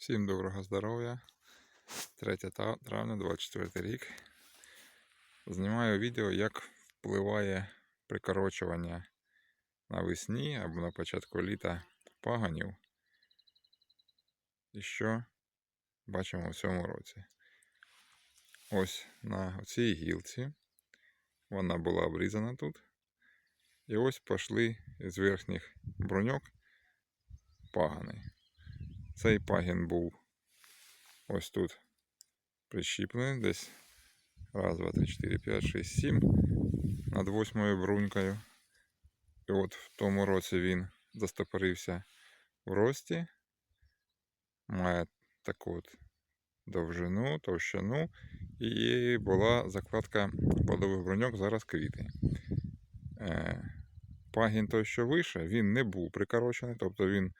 Всім доброго здоров'я. 3 травня 24 рік. Знімаю відео, як впливає прикорочування навесні або на початку літа паганів. І що бачимо в цьому році. Ось на цій гілці. Вона була обрізана тут. І ось пішли з верхніх бруньок пагани. Цей пагін був ось тут прищіплений, десь раз, два, три, чотири, п'ять, шість, сім над восьмою брунькою. І от в тому році він застопорився в рості, має таку от довжину, товщину, і була закладка плодових бруньок, зараз квіти. Е, Пагін той, що вище, він не був прикорочений, тобто він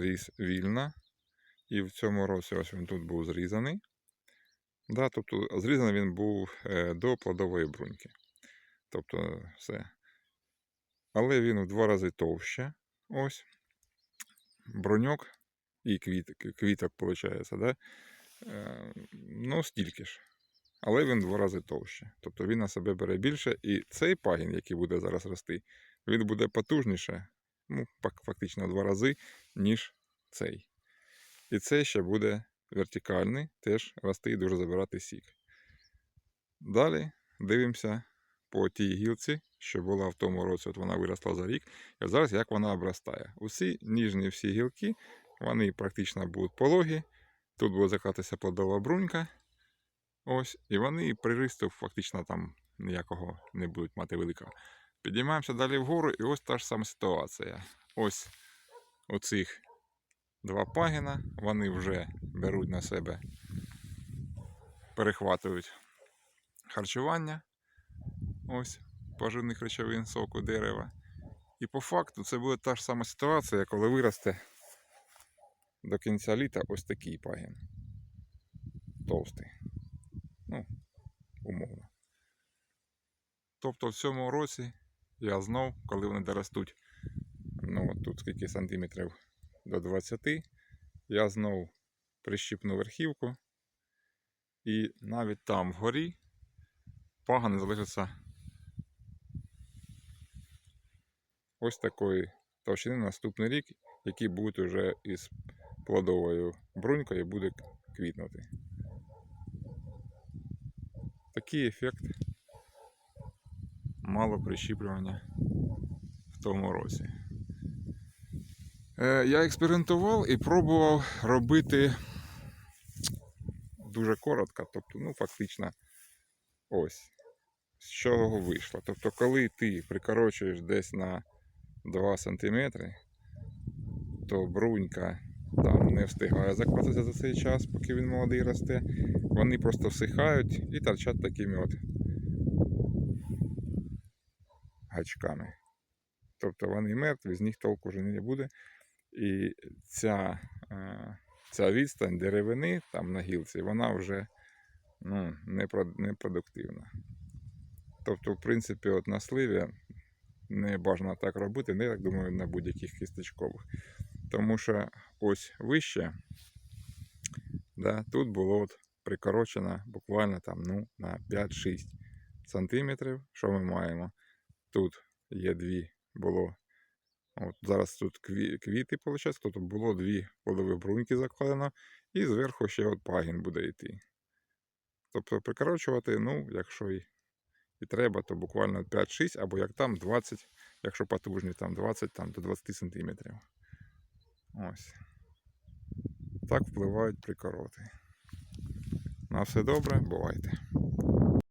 ріс вільно. І в цьому році ось він тут був зрізаний. Да, тобто зрізаний він був е, до плодової бруньки. Тобто все. Але він в два рази товще. Ось. Бруньок і квіт, квіток, виходить, да? е, ну, стільки ж. Але він в два рази товще. Тобто він на себе бере більше. І цей пагін, який буде зараз рости, він буде потужніше, ну, фактично в два рази, ніж цей. І цей ще буде вертикальний, теж рости і дуже забирати сік. Далі дивимося по тій гілці, що була в тому році, от вона виросла за рік. І зараз як вона обростає. Усі ніжні всі гілки, вони практично будуть пологі. Тут буде закатися плодова брунька. Ось, і вони приросту фактично там ніякого не будуть мати великого. Підіймаємося далі вгору, і ось та ж сама ситуація. Ось оцих два пагіна, вони вже беруть на себе, перехватують харчування. Ось поживних речовин соку дерева. І по факту це буде та ж сама ситуація, коли виросте до кінця літа ось такий пагін. Товстий. Ну, умовно. Тобто в цьому році я знов, коли вони доростуть, ну от тут скільки сантиметрів до 20, я знов прищіпну верхівку. І навіть там вгорі пагани залишаться ось такої товщини на наступний рік, який буде вже із плодовою брунькою буде квітнути. Такий ефект мало прищіплювання в тому році. Е, Я експериментував і пробував робити дуже коротко, тобто, ну, фактично, ось, з чого вийшло. Тобто, коли ти прикорочуєш десь на 2 см, то брунька там не встигає закладатися за цей час, поки він молодий росте. Вони просто всихають і торчать такими от гачками. Тобто вони мертві, з них толку вже не буде. І ця, е, ця відстань деревини там на гілці, вона вже ну, не, про- не продуктивна. Тобто, в принципі, от на сливі не бажано так робити, не так думаю, на будь-яких кісточкових. Тому що ось вище, да, тут було от прикорочено буквально там, ну, на 5-6 сантиметрів. Що ми маємо? Тут є дві, було. От зараз тут кві, квіти, виходить, тут було дві плодові бруньки закладено, і зверху ще от пагін буде йти. Тобто прикорочувати, ну, якщо і, і треба, то буквально 5-6, або як там 20, якщо потужні, там 20 там, до 20 сантиметрів. Ось. Так впливають прикороти. На все добре, бувайте.